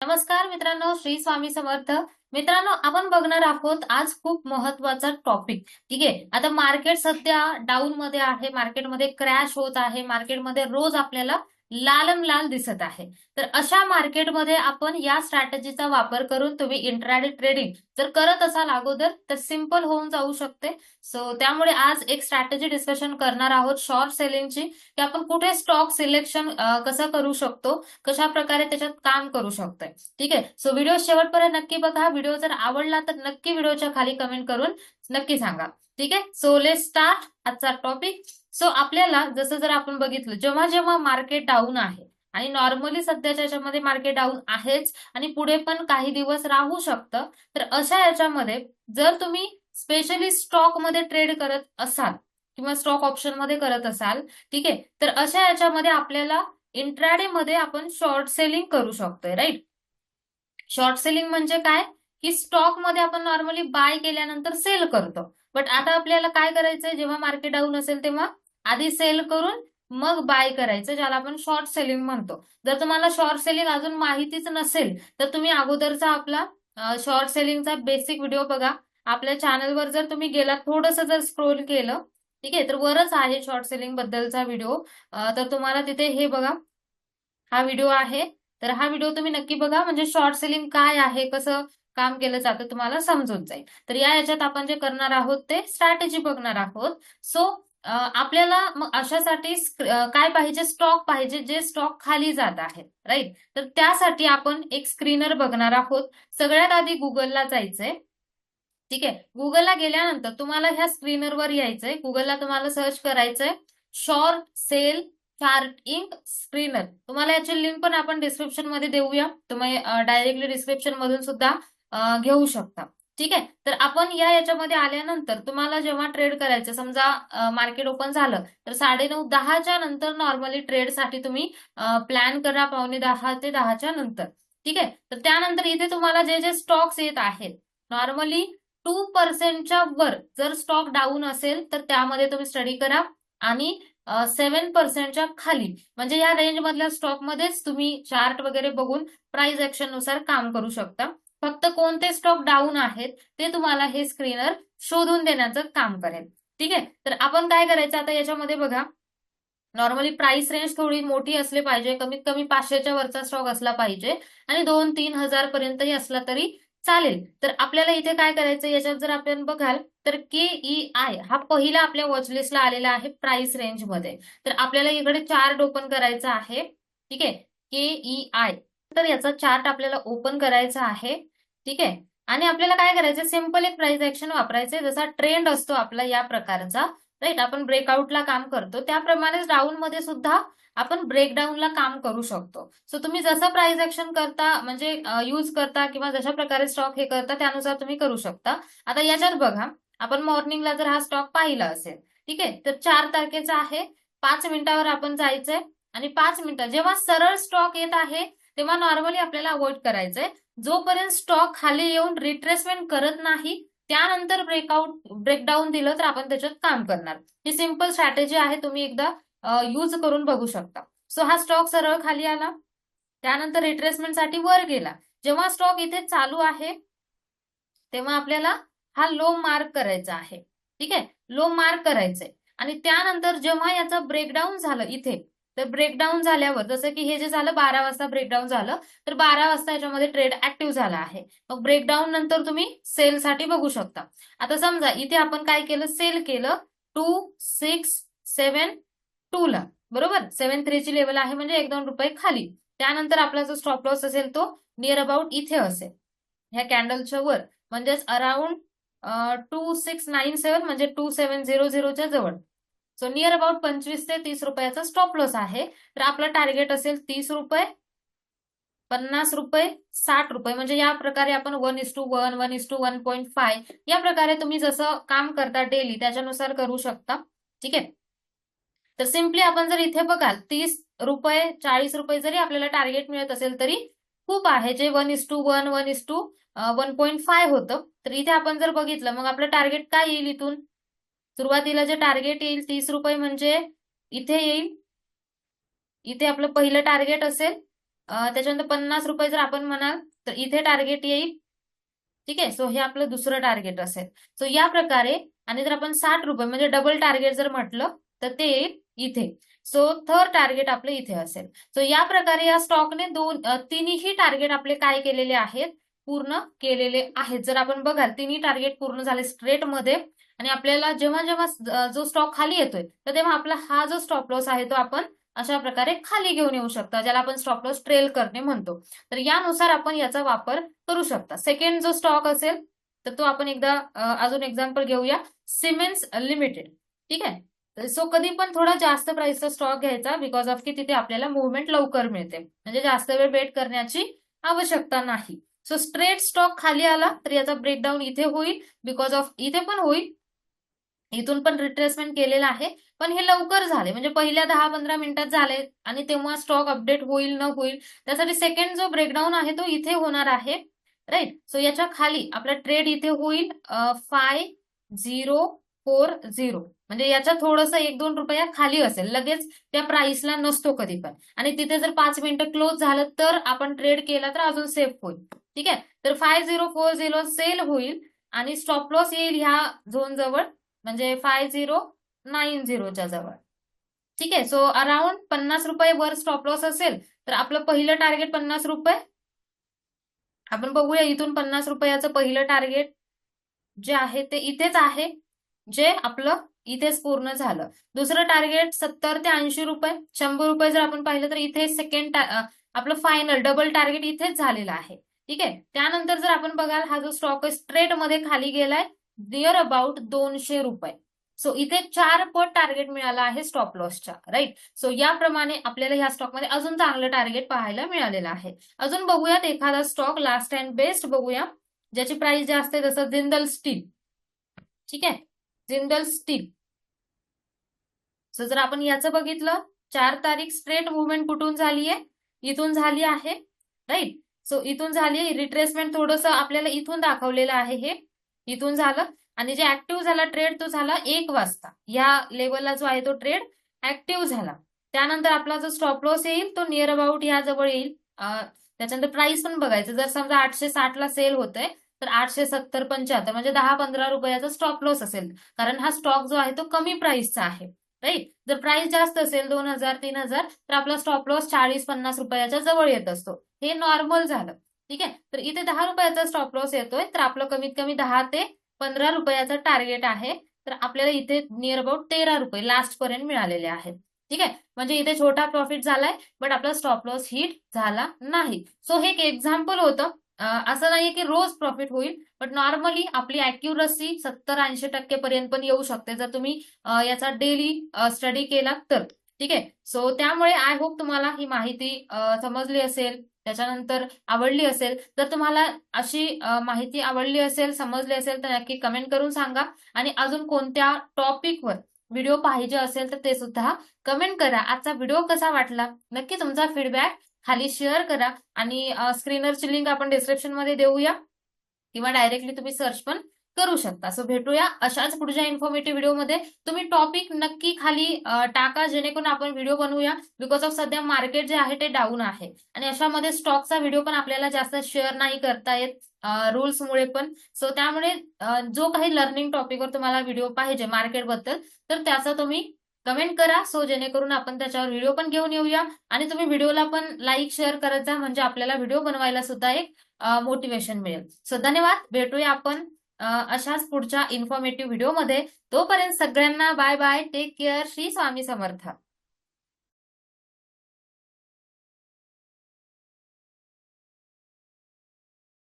नमस्कार मित्रांनो श्री स्वामी समर्थ. मित्रांनो आपण बघणार आहोत आज खूप महत्त्वाचा टॉपिक ठीक आहे? आता मार्केट सध्या डाऊन मध्ये आहे मार्केटमध्ये क्रॅश होत आहे मार्केटमध्ये रोज आपल्याला लालम लाल दिसत आहे. तर अशा मार्केटमध्ये आपण या स्ट्रॅटेजीचा वापर करून तुम्ही इंट्राडे ट्रेडिंग जर करत असाल अगोदर तर सिंपल होऊन जाऊ शकते. सो त्यामुळे आज एक स्ट्रॅटेजी डिस्कशन करणार आहोत शॉर्ट सेलिंगची की आपण कुठे स्टॉक सिलेक्शन कसं करू शकतो कशा प्रकारे त्याच्यात काम करू शकतोय. ठीक आहे? सो व्हिडिओ शेवटपर्यंत नक्की बघा. व्हिडिओ जर आवडला तर नक्की व्हिडिओच्या खाली कमेंट करून नक्की सांगा. ठीक आहे? सो लेट स्टार्ट आजचा टॉपिक सो आपल्याला जसं जर आपण बघितलं जेव्हा जेव्हा मार्केट डाऊन आहे आणि नॉर्मली सध्याच्या याच्यामध्ये मार्केट डाऊन आहेच आणि पुढे पण काही दिवस राहू शकतं तर अशा याच्यामध्ये जर तुम्ही स्पेशली स्टॉकमध्ये ट्रेड करत असाल किंवा स्टॉक ऑप्शनमध्ये करत असाल ठीक आहे? तर अशा याच्यामध्ये आपल्याला इंट्राडे मध्ये आपण शॉर्ट सेलिंग करू शकतोय राईट शॉर्ट सेलिंग म्हणजे काय? की स्टॉकमध्ये आपण नॉर्मली बाय केल्यानंतर सेल करतो. बट आता आपल्याला काय करायचंय? जेव्हा मार्केट डाऊन असेल तेव्हा आधी सेल करून मग बाय करायचं ज्याला आपण शॉर्ट सेलिंग म्हणतो. जर तुम्हाला शॉर्ट सेलिंग अजून माहितीच नसेल तर तुम्ही अगोदरचा आपला शॉर्ट सेलिंगचा बेसिक व्हिडिओ बघा. आपल्या चॅनलवर जर तुम्ही गेला थोडंसं जर स्क्रोल केलं ठीक आहे? तर वरच आहे शॉर्ट सेलिंग बद्दलचा व्हिडिओ तर तुम्हाला तिथे हे बघा. हा व्हिडिओ आहे. तर हा व्हिडिओ तुम्ही नक्की बघा. म्हणजे शॉर्ट सेलिंग काय आहे? कसं काम केलं जातं तुम्हाला समजून जाईल. तर या याच्यात आपण जे करणार आहोत ते स्ट्रॅटेजी बघणार आहोत. सो आपल्याला मग अशासाठी काय पाहिजे? स्टॉक पाहिजे जे स्टॉक खाली जात आहेत राईट तर त्यासाठी आपण एक स्क्रीनर बघणार आहोत. सगळ्यात आधी गुगलला जायचंय. ठीक आहे? गुगलला गेल्यानंतर तुम्हाला ह्या स्क्रीनरवर यायचंय. गुगलला तुम्हाला सर्च करायचंय. शॉर्ट सेल चार्टिंग स्क्रीनर तुम्हाला याची लिंक पण आपण डिस्क्रिप्शनमध्ये देऊया. तुम्ही डायरेक्टली डिस्क्रिप्शन मधून सुद्धा घेऊ शकता. ठीक आहे? तर आपण या याच्यामध्ये आल्यानंतर तुम्हाला जेव्हा ट्रेड करायचं समजा मार्केट ओपन झालं तर साडेनऊ दहाच्या नंतर नॉर्मली ट्रेडसाठी तुम्ही प्लॅन करा पावणे दहा ते दहाच्या नंतर. ठीक आहे? तर त्यानंतर इथे तुम्हाला जे जे स्टॉक्स येत आहेत नॉर्मली टू पर्सेंटच्या वर जर स्टॉक डाऊन असेल तर त्यामध्ये तुम्ही स्टडी करा आणि सेव्हन पर्सेंटच्या खाली. म्हणजे या रेंज मधल्या तुम्ही चार्ट वगैरे बघून प्राइस ऍक्शननुसार काम करू शकता. फक्त कोणते स्टॉक डाऊन आहेत ते तुम्हाला हे स्क्रीनर शोधून देण्याचं काम करेल. ठीक आहे? तर आपण काय करायचं? आता याच्यामध्ये बघा. नॉर्मली प्राइस रेंज थोडी मोठी असली पाहिजे कमीत कमी पाचशेच्या वरचा स्टॉक असला पाहिजे आणि दोन तीन हजार पर्यंतही असला तरी चालेल. तर आपल्याला इथे काय करायचं याच्यात जर आपण बघाल तर के ई आय हा पहिला आपल्या वॉचलिस्टला आलेला आहे प्राइस रेंजमध्ये. तर आपल्याला इकडे चार्ट ओपन करायचा आहे. ठीक आहे? के ई आय तर याचा चार्ट आपल्याला ओपन करायचा आहे. ठीक आहे? आणि आपल्याला काय करायचं सिंपल एक प्राइस ऍक्शन वापरायचं जसा ट्रेंड असतो आपला या प्रकारचा राईट आपण ब्रेकआउटला काम करतो. त्याप्रमाणेच डाऊन मध्ये सुद्धा आपण ब्रेकडाऊनला काम करू शकतो. सो तुम्ही जसं प्राइस ऍक्शन करता म्हणजे यूज करता किंवा जशा प्रकारे स्टॉक हे करता त्यानुसार तुम्ही करू शकता. आता याच्यात बघा आपण मॉर्निंगला जर हा स्टॉक पाहिला असेल ठीक आहे? तर चार तारखेचा आहे. पाच मिनिटावर आपण जायचंय. आणि पाच मिनिटं जेव्हा सरळ स्टॉक येत आहे तेव्हा नॉर्मली आपल्याला अवॉइड करायचंय. जोपर्यंत स्टॉक खाली येऊन रिट्रेसमेंट करत नाही त्यानंतर ब्रेकआउट ब्रेकडाऊन दिलं तर आपण त्याच्यात काम करणार. ही सिंपल स्ट्रॅटेजी आहे तुम्ही एकदा यूज करून बघू शकता. सो हा स्टॉक सरळ खाली आला. त्यानंतर रिट्रेसमेंटसाठी वर गेला. जेव्हा स्टॉक इथे चालू आहे तेव्हा आपल्याला हा लो मार्क करायचा आहे. ठीक आहे? लो मार्क करायचंय. आणि त्यानंतर जेव्हा याचा ब्रेकडाऊन झालं इथे तर ब्रेकडाऊन झाल्यावर जसं की हे जे झालं बारा वाजता ब्रेकडाऊन झालं तर बारा वाजता याच्यामध्ये ट्रेड ऍक्टिव्ह झाला आहे. मग ब्रेकडाऊन नंतर तुम्ही सेलसाठी बघू शकता. आता समजा इथे आपण काय केलं? सेल केलं टू सिक्स सेव्हन टू ला. बरोबर? सेव्हन थ्रीची लेवल आहे म्हणजे एक दोन रुपये खाली. त्यानंतर आपला जो स्टॉप लॉस असेल तो नियर अबाउट इथे असेल. ह्या कॅन्डलच्या वर. म्हणजेच around two six nine seven म्हणजे टू सेव्हन झिरो झिरोच्या जवळ. सो नियर अबाउट पंचवीस ते तीस रुपयाचा स्टॉप लॉस आहे. तर आपलं टार्गेट असेल तीस रुपये पन्नास रुपये साठ रुपये. म्हणजे या प्रकारे आपण one is two one one is two one point five या प्रकारे तुम्ही जसं काम करता डेली त्याच्यानुसार करू शकता. ठीक आहे? तर सिम्पली आपण जर इथे बघाल तीस रुपये चाळीस रुपये जरी आपल्याला टार्गेट मिळत असेल तरी खूप आहे. जे one is two one one is two one point five होतं. तर इथे आपण जर बघितलं मग आपलं टार्गेट काय येईल इथून? सुरुवातीला जे टार्गेट येईल तीस रुपये म्हणजे इथे येईल. इथे आपलं पहिलं टार्गेट असेल त्याच्यानंतर पन्नास रुपये जर आपण म्हणाल तर इथे टार्गेट येईल. ठीक आहे? सो हे आपलं दुसरं टार्गेट असेल. सो या प्रकारे आणि जर आपण साठ रुपये म्हणजे डबल टार्गेट जर म्हटलं तर ते येईल इथे. सो थर्ड टार्गेट आपलं इथे असेल. सो या प्रकारे या स्टॉकने दोन तिन्ही टार्गेट आपले काय केलेले आहेत? पूर्ण केलेले आहेत. जर आपण बघाल तिन्ही टार्गेट पूर्ण झाले स्ट्रेटमध्ये. आणि आपल्याला जेव्हा जेव्हा जो स्टॉक खाली येतोय तर तेव्हा आपला हा जो स्टॉप लॉस आहे तो आपण अशा प्रकारे खाली घेऊन येऊ शकता ज्याला आपण स्टॉप लॉस ट्रेल करणे म्हणतो. तर यानुसार आपण याचा वापर करू शकता. सेकंड जो स्टॉक असेल तर तो आपण एकदा अजून एक्झाम्पल घेऊया. सिमेंट्स लिमिटेड ठीक आहे? सो कधी पण थोडा जास्त प्राइसचा स्टॉक घ्यायचा बिकॉज ऑफ की तिथे आपल्याला मुवमेंट लवकर मिळते. म्हणजे जास्त वेळ वेट करण्याची आवश्यकता नाही. सो स्ट्रेट स्टॉक खाली आला तर याचा ब्रेकडाऊन इथे होईल. बिकॉज ऑफ इथे पण होईल इथून पण रिट्रेसमेंट केलेलं आहे. पण हे लवकर झाले. म्हणजे पहिल्या दहा पंधरा मिनिटात झाले आणि तेव्हा स्टॉक अपडेट होईल न होईल त्यासाठी सेकंड जो ब्रेकडाऊन आहे तो इथे होणार आहे. राईट सो याच्या खाली आपला ट्रेड इथे होईल फाय झिरो फोर झिरो म्हणजे याच्या थोडंसं एक दोन रुपया खाली असेल. लगेच त्या प्राइसला नसतो कधी पण. आणि तिथे जर पाच मिनिटं क्लोज झालं तर आपण ट्रेड केला तर अजून सेफ होईल. ठीक आहे? तर five zero four zero sell होईल आणि स्टॉप लॉस येईल ह्या झोन जवळ म्हणजे फाय झिरो नाईन झिरोच्या जवळ. ठीक आहे? सो अराउंड पन्नास रुपये वर स्टॉप लॉस असेल तर आपलं पहिलं टार्गेट पन्नास रुपये. आपण बघूया इथून पन्नास रुपयाचं पहिलं टार्गेट जे आहे ते इथेच आहे जे आपलं इथेच पूर्ण झालं. दुसरं टार्गेट सत्तर ते ऐंशी रुपये. शंभर रुपये जर आपण पाहिलं तर इथे सेकंड आपलं फायनल डबल टार्गेट इथेच झालेलं आहे. ठीक आहे? त्यानंतर जर आपण बघाल हा जो स्टॉक आहे स्ट्रेटमध्ये खाली गेलाय देअर अबाउट दोनशे रुपये. सो इथे चार पट टार्गेट मिळाला आहे स्टॉप लॉसच्या राईट सो याप्रमाणे आपल्याला ह्या स्टॉकमध्ये अजून चांगलं टार्गेट पाहायला मिळालेलं आहे. अजून बघूयात एखादा स्टॉक लास्ट अँड बेस्ट बघूया. ज्याची प्राइस जास्त आहे जसं जिंदल स्टील ठीक आहे? जिंदल स्टील सो जर आपण याचं बघितलं चार तारीख स्ट्रेट मुवमेंट कुठून झाली आहे? इथून झाली आहे राईट सो इथून झाली रिट्रेसमेंट थोडस आपल्याला इथून दाखवलेलं आहे हे. इथून झालं. आणि जे ऍक्टिव्ह झाला ट्रेड तो झाला एक वाजता. या लेवलला जो आहे तो ट्रेड ऍक्टिव्ह झाला. त्यानंतर आपला जो स्टॉप लॉस येईल तो नियर अबाउट या जवळ येईल. त्याच्यानंतर प्राइस पण बघायचं. जर समजा आठशे साठला सेल होतंय तर आठशे सत्तर पंच्याहत्तर म्हणजे दहा पंधरा रुपयाचा स्टॉप लॉस असेल. कारण हा स्टॉक जो आहे तो कमी प्राइसचा आहे. राईट जर प्राइस जास्त असेल दोन हजार तीन हजार तर आपला स्टॉप लॉस चाळीस पन्नास रुपयाच्या जवळ येत असतो. हे नॉर्मल झालं. ठीक आहे? तर इथे दहा रुपयाचा स्टॉप लॉस येतोय. तर आपलं कमीत कमी दहा ते पंधरा रुपयाचं टार्गेट आहे. तर आपल्याला इथे नियर अबाउट तेरा रुपये लास्ट पर्यंत मिळालेले आहेत. ठीक आहे? म्हणजे इथे छोटा प्रॉफिट झालाय बट आपला स्टॉप लॉस हिट झाला नाही. सो हे एक एक्झाम्पल होतं. असं नाहीये की रोज प्रॉफिट होईल बट नॉर्मली आपली अॅक्युरसी सत्तर ऐंशी टक्के पर्यंत पण येऊ शकते. जर तुम्ही याचा डेली स्टडी केला तर. ठीक आहे? सो त्यामुळे आय होप तुम्हाला ही माहिती समजली असेल त्याच्यानंतर आवडली असेल. तर तुम्हाला अशी माहिती आवडली असेल समजली असेल तर नक्की कमेंट करून सांगा. आणि अजून कोणत्या टॉपिकवर व्हिडिओ पाहिजे असेल तर ते सुद्धा कमेंट करा. आजचा व्हिडिओ कसा वाटला? नक्की तुमचा फीडबॅक खाली शेअर करा. आणि स्क्रीनरची लिंक आपण डिस्क्रिप्शनमध्ये देऊया. किंवा डायरेक्टली तुम्ही सर्च पण करू शकता. सो भेटूया अशाच पुढच्या इन्फॉर्मेटिव्ह व्हिडिओमध्ये तुम्ही टॉपिक नक्की खाली टाका जेणेकरून आपण व्हिडिओ बनवूया. बिकॉज ऑफ सध्या मार्केट जे आहे ते डाऊन आहे. आणि अशामध्ये स्टॉकचा व्हिडिओ पण आपल्याला जास्त शेअर नाही करता येत रूल्समुळे पण. सो त्यामुळे जो काही लर्निंग टॉपिकवर तुम्हाला व्हिडिओ पाहिजे मार्केटबद्दल तर त्याचा तुम्ही कमेंट करा. सो जेणेकरून आपण त्याच्यावर व्हिडिओ पण घेऊन येऊया. आणि तुम्ही व्हिडिओला पण लाईक शेअर करत जा. म्हणजे आपल्याला व्हिडिओ बनवायला सुद्धा एक मोटिवेशन मिळेल. सो धन्यवाद. भेटूया आपण अशाच पुढच्या इन्फॉर्मेटिव्ह व्हिडिओमध्ये तोपर्यंत सगळ्यांना bye bye take care Shri Swami Samarth.